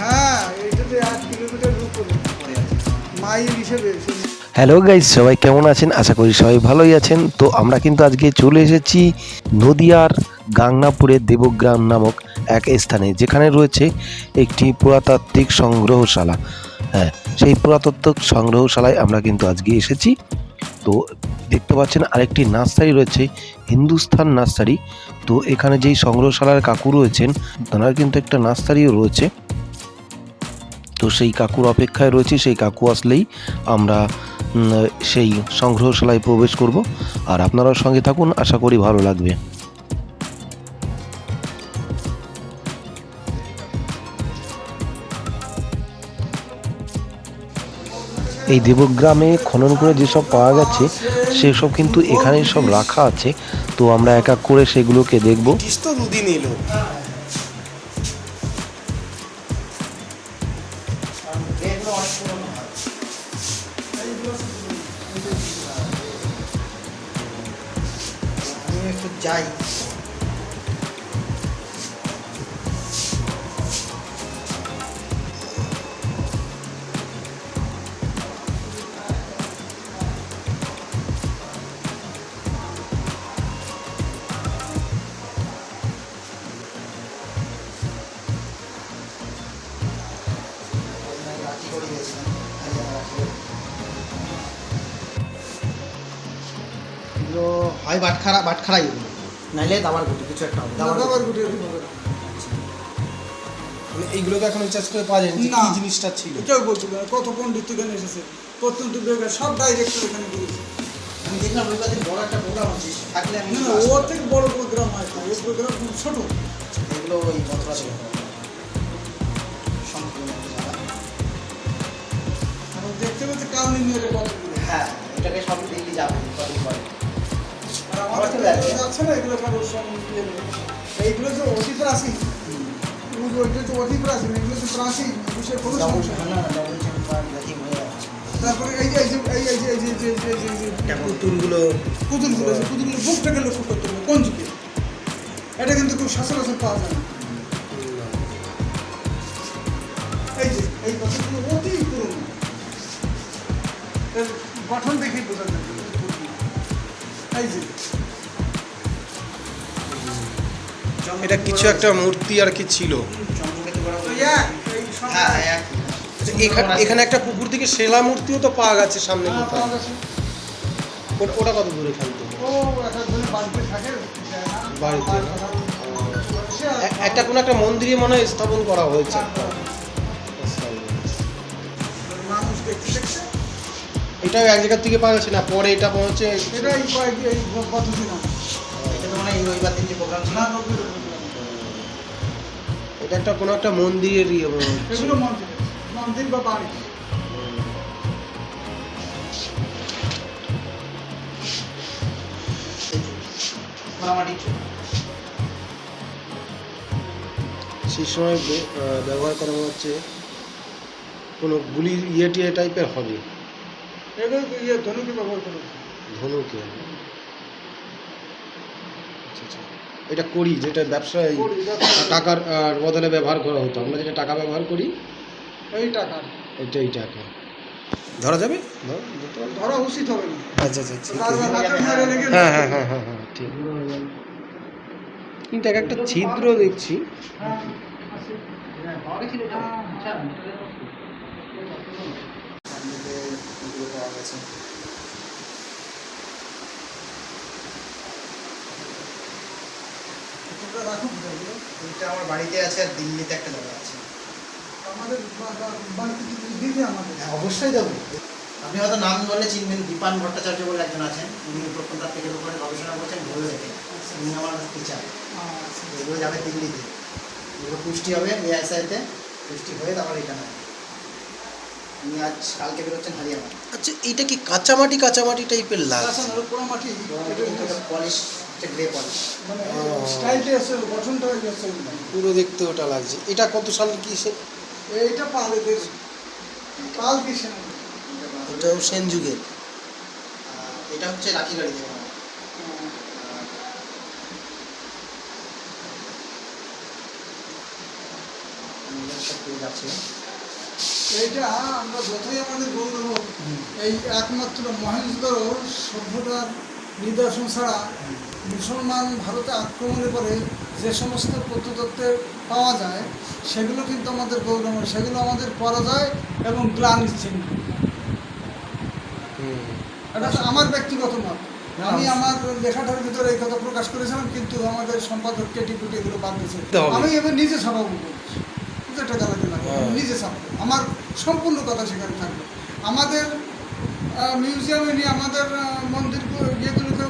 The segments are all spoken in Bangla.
হ্যাঁ হ্যালো গাইজ সবাই কেমন আছেন? আশা করি সবাই ভালোই আছেন। তো আমরা কিন্তু আজকে চলে এসেছি নদিয়ার গাংনাপুরের দেবগ্রাম নামক এক স্থানে যেখানে রয়েছে একটি পুরাতাত্ত্বিক সংগ্রহশালা। হ্যাঁ সেই পুরাতাত্ত্বিক সংগ্রহশালায় আমরা কিন্তু আজকে এসেছি। তো দেখতে পাচ্ছেন আরেকটি নার্সারি রয়েছে, হিন্দুস্থান নার্সারি। তো এখানে যেই সংগ্রহশালার কাকু রয়েছেন, তার কিন্তু একটা নার্সারিও রয়েছে। তো সেই কাকুর অপেক্ষায় রয়েছে, সেই কাকু আসলেই আমরা সেই সংগ্রহশালায় প্রবেশ করব। আর আপনারাও সঙ্গে থাকুন, আশা করি ভালো লাগবে। এই দেবগ্রামে খনন করে যেসব পাওয়া গেছে, সেসব কিন্তু এখানে সব রাখা আছে। তো আমরা এক এক করে সেগুলোকে দেখব। যাই। বাটখারা বাটখারাই এগুলো নাইলে দাবার গুটি কিছু একটা হবে। দাবার দাবার গুটি। মানে এইগুলোকে এখন রিচার্জ করে পাওয়া যায়নি যে না। জিনিসটা ছিল। কেউ বলতে পারে কত পণ্ডিত এখানে এসেছে প্রত্যন্ত বিভাগের সব ডাইরেক্টর এখানে করেছে আমি দেখলাম রবিবার দিন বড় একটা প্রোগ্রাম হচ্ছে থাকলে আমি না একটু না, ওর থেকে বড় প্রোগ্রাম হয় প্রোগ্রাম খুব ছোট। এগুলো ওই ছিল সম্পূর্ণ দেখতে পাচ্ছি কাল নিয়ে হ্যাঁ এটাকে সব দিল্লি যাবে। যাচ্ছে না এগুলো সব ইয়ে নেই। এইগুলো যে অতি প্রাচীন ওই- ওইটা যে অতি প্রাচীন এগুলো যে প্রাচীন এ কোনো সমস্যা হয়ে তারপরে এই যে এই যে এই যে এই যে এই যে এই যে এই যে এই যে পুতুলগুলো পুতুলগুলো আছে পুতুলগুলো বুকটাকে লক্ষ্য করতে হবে কোন যুগে এটা কিন্তু খুব সচরাচর পাওয়া যায় না এই যে এই পাথরগুলো অতি পুরনো গঠন দেখেই বোঝা যায়। এই যে এটা কিছু একটা মূর্তি আর কি ছিল। হ্যাঁ আচ্ছা, এখানে এখানে একটা পুকুর থেকে সেলা মূর্তিও তো পাওয়া গেছে সামনে হ্যাঁ, কোথাও। ওটা- কত দূরে বাড়িতে এ- একটা কোনো একটা মন্দিরে মনে হয় স্থাপন করা হয়েছে। হ্যাঁ, এটাও এক জায়গার থেকে পাওয়া গেছে না পরে এটা পৌঁছে এটাই কয়েক এটা মানে এই রবিবার দিন যে প্রোগ্রাম ছিল। না রবির এটা একটা কোনো একটা মন্দিরের ইয়ে মনে হচ্ছে। এগুলো মন্দির মন্দির বা বাড়ি। সেই সময় ব্যবহার করা হচ্ছে কোনো গুলির ইয়ে টিয়ে টাইপের হবে। ইয়ে ধনুকে ব্যবহার করেছে ধনুকে। আচ্ছা, আচ্ছা। এটা করি যেটা ব্যবসায় টাকার বদলে ব্যবহার করা হতো। আমরা যেটা টাকা ব্যবহার করি এই টাকা। এটা এই টাকা। ধরা যাবে? ধরো, উচিত হবে না। আচ্ছা আচ্ছা রেখে হ্যাঁ হ্যাঁ হ্যাঁ হ্যাঁ হ্যাঁ ঠিক। কিন্তু এক একটা ছিদ্র দেখছি। হ্যাঁ। এটা আমার বাড়িতে আছে আর দিল্লিতে একটা জায়গা আছে আমাদের বাড়িতে কিছু আমাদের হ্যাঁ অবশ্যই দেবো আপনি হয়তো নাম বললে চিনবেন দীপান ভট্টাচার্য বলে একজন আছেন উনি প্রত্নতাত্ত্বিকের উপরে গবেষণা করছেন ভুলে রেখে উনি আমার টিচার আচ্ছা এগুলো যাবে দিল্লিতে এগুলো পুষ্টি হবে এআইসাইতে পুষ্টি হয়ে তারপর এখানে উনি আজ কালকে বেরোচ্ছেন হারিয়ানা আচ্ছা এইটা কি কাঁচামাটি কাঁচামাটি টাইপের লাগছে আচ্ছা, না, পোড়া মাটি এটা গ্রে পলিশ মানে স্টাইলটা আছে গঠনটা আছে পুরো দেখতে ওটা লাগছে। এটা কত সালে কি সে? এইটা পালেদের পাল কিসে না এটাও সেন যুগের। এটা হচ্ছে লাঠি গাড়ি থেকে আছে এইটা আমরা যতই আমাদের হোক, এই একমাত্র মহেন্দ্র সভ্যতার নিদর্শন ছাড়া মুসলমান ভারতে আক্রমণের পরে যে সমস্ত প্রত্নতত্ত্বে পাওয়া যায় সেগুলো কিন্তু আমাদের গৌরব সেগুলো আমাদের পরাজয় এবং গ্লানি চিহ্ন। এটা আমার ব্যক্তিগত মত। আমি আমার লেখাটার ভিতরে এই কথা প্রকাশ করেছিলাম কিন্তু আমাদের সম্পাদক কেটি কুটি এগুলো বাদ দিয়েছে। আমি এবার নিজে ছাপাবো বলছি এটা গালাতে লাগে হ্যাঁ। নিজে ছাপাবো আমার সম্পূর্ণ কথা সেখানে থাকবে। আমাদের মিউজিয়ামে নিয়ে আমাদের মন্দির ইয়েগুলোকে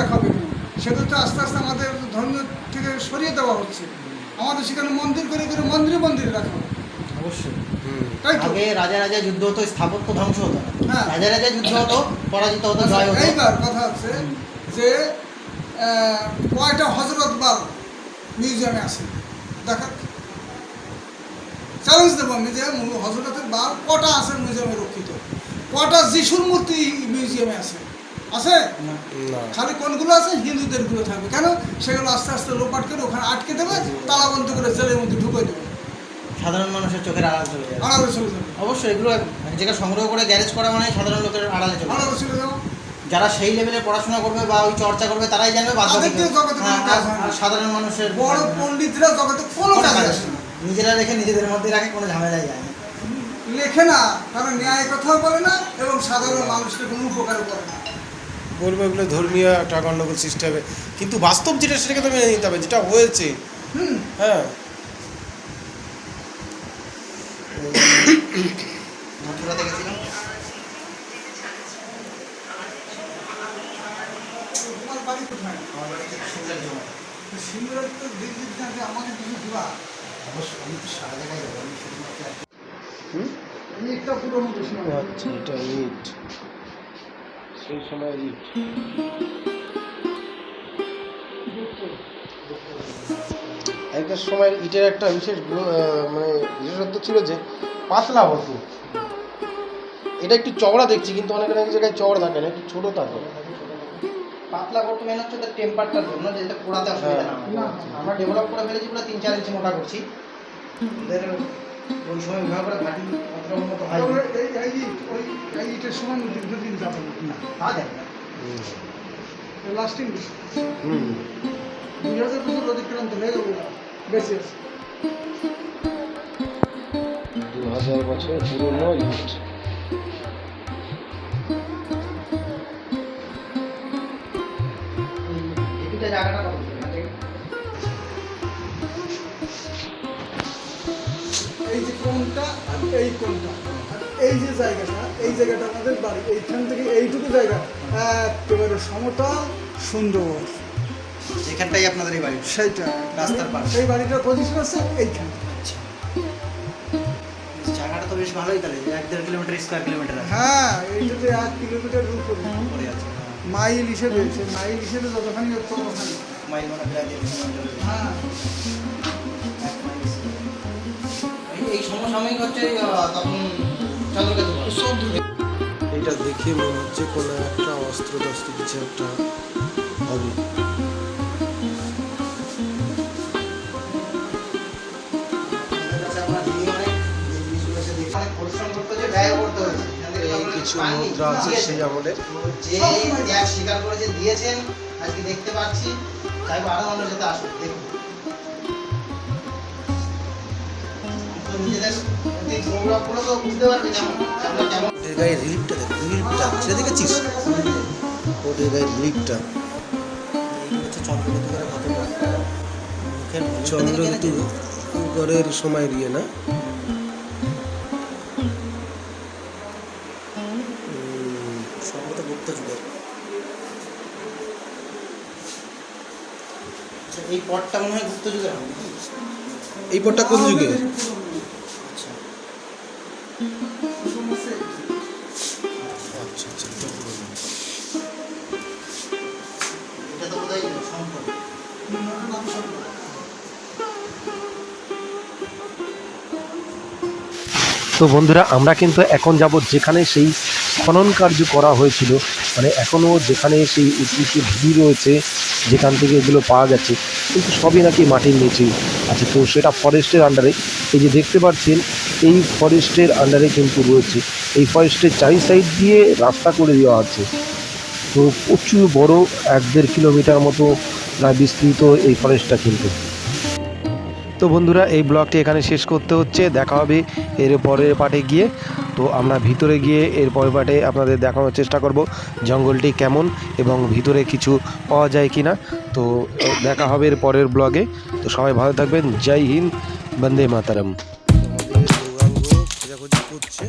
রাখা হবে সেগুলো তো আস্তে আস্তে আমাদের ধর্মীয় থেকে সরিয়ে দেওয়া হচ্ছে। আমাদের সেখানে মন্দির করে করে মন্দিরে মন্দিরে রাখা হবে। অবশ্যই। তাই আগে রাজা রাজা যুদ্ধ হতো স্থাপত্য ধ্বংস হতো। হ্যাঁ। রাজা রাজা যুদ্ধ হতো পরাজিত হতো জয় হতো। এইবার কথা হচ্ছে যে কয়টা হজরত বাল মিউজিয়ামে আছে? দেখা চ্যালেঞ্জ দেবো আমি যে হজরতের বাল কটা আছে মিউজিয়ামে রক্ষিত? কটা যিশুর মূর্তি মিউজিয়ামে আছে? আছে? খালি কোনগুলো আছে? হিন্দুদেরগুলো থাকবে। কেন? সেগুলো আস্তে আস্তে লোপাট করে ওখানে আটকে দেবে তালাবন্ধ করে জেলের মধ্যে ঢুকে দেবে। সাধারণ মানুষের চোখের আড়াল চলে যাবে। আড়ালে চলে যাবে। অবশ্যই এগুলো যেটা সংগ্রহ করে গ্যারেজ করা মানে সাধারণ লোকের আড়ালে চলে আড়ালে চলে যাবে। যারা সেই লেভেলে পড়াশোনা করবে বা ওই চর্চা করবে তারাই জানবে হ্যাঁ, সাধারণ মানুষের বড় পণ্ডিতরা জগতে কোনো কোনো কাজে আসে না। নিজেরা রেখে নিজেদের মধ্যে রাখে কোনো ঝামেলাই যায় না। লেখে না কারণ ন্যায় কথাও বলে না এবং সাধারণ মানুষকে কোনো উপকার করে না। বলব এগুলো ধর্মীয় একটা গণ্ডগোল সিস্টেমে কিন্তু বাস্তব যেটা সেটাকে তো মেনে নিতে হবে যেটা হয়েছে। হুম। হ্যাঁ। আচ্ছা এটা ইট সেই সময় ইট আগেকার সময় ইটের একটা বিশেষ মানে বিশেষত্ব ছিল যে পাতলা হতো এটা একটু চওড়া দেখছি কিন্তু অনেক অনেক জায়গায় চওড়া থাকে না একটু ছোটো থাকে। পাতলা করতে মেন হচ্ছে তার টেম্পারটার জন্য যেটা পোড়াতে অসুবিধা না। আমরা ডেভেলপ করে ফেলেছি পুরো তিন চার ইঞ্চি মোটা করছি। ওই সময় বিভাগ করে ঘাটি অতটা উন্নত হয় এই এই ওই এই ইটের সমান দীর্ঘদিন যাবে না তা যায় না। লাস্টিং বেশি দুই হাজার বছর অতিক্রান্ত হয়ে গেল বেশি আছে। দু হাজার বছর পুরনো ইট যে কোনটা আর এই কোনটা? এই যে জায়গাটা এই জায়গাটা আমাদের বাড়ি। এইখান থেকে এইটুকু জায়গা। একেবারে সমতল সুন্দর এখানটাই আপনাদের এই বাড়ি। সেইটা। রাস্তার পাশে। সেই বাড়িটার পজিশন আছে এইখানে। জায়গাটা তো বেশ ভালোই তাহলে। এক দেড় কিলোমিটার স্কোয়ার কিলোমিটার হ্যাঁ এইটাতে এক কিলোমিটার উপরে পরে আছে। মাইল হিসেবে মাইল হিসেবে যতখানি মাইল মানে প্রায় হ্যাঁ। এই- সমসাময়িক হচ্ছে তখন চন্দ্রকেতু এটা দেখে মনে হচ্ছে কোনো একটা অস্ত্র টস্ত্র কিছু একটা হবে। আপনারা কিছু মুদ্রা আছে সেই আমলের যে ত্যাগ স্বীকার করেছে দিয়েছেন আজকে দেখতে পাচ্ছি। চাইব আরও মানুষ যাতে আসুক দেখুন। ওদের গায়ে রিলিফটা দেখ রিলিফটা সেটা দেখেছিস ওদের গায়ে রিলিফটা এই করে কত মুখের ভলিউমটা দেখে চন্দ্রকেতু গেছেন? গড়ের সময় দিয়ে না সম্ভবত গুপ্ত যুগের এই পটটা মনে হয় গুপ্ত যুগের এই পটটা কোন যুগে তো বন্ধুরা, আমরা কিন্তু এখন যাব যেখানে সেই খনন কার্য করা হয়েছিল। মানে এখনও যেখানে সেই উঁচু ঢিবি রয়েছে, যেখান থেকে এগুলো পাওয়া গেছে কিন্তু সবই নাকি মাটির নিচেই আছে তো সেটা ফরেস্টের আন্ডারে এই যে দেখতে পাচ্ছেন, এই ফরেস্টের আন্ডারে কিন্তু রয়েছে। এই ফরেস্টের চারি সাইড দিয়ে রাস্তা করে দেওয়া আছে। তো প্রচুর বড়, এক দেড় কিলোমিটার মতো বিস্তৃত এই ফরেস্টটা কিন্তু। তো বন্ধুরা, এই ব্লগটি এখানে শেষ করতে হচ্ছে। দেখা হবে এর পরের পাটে গিয়ে। তো আমরা ভিতরে গিয়ে এর পরের পাটে আপনাদের দেখানোর চেষ্টা করব জঙ্গলটি কেমন এবং ভিতরে কিছু পাওয়া যায় কি না তো দেখা হবে এর পরের ব্লগে। তো সবাই ভালো থাকবেন। জয় হিন্দ, বন্দে মাতারম। করছে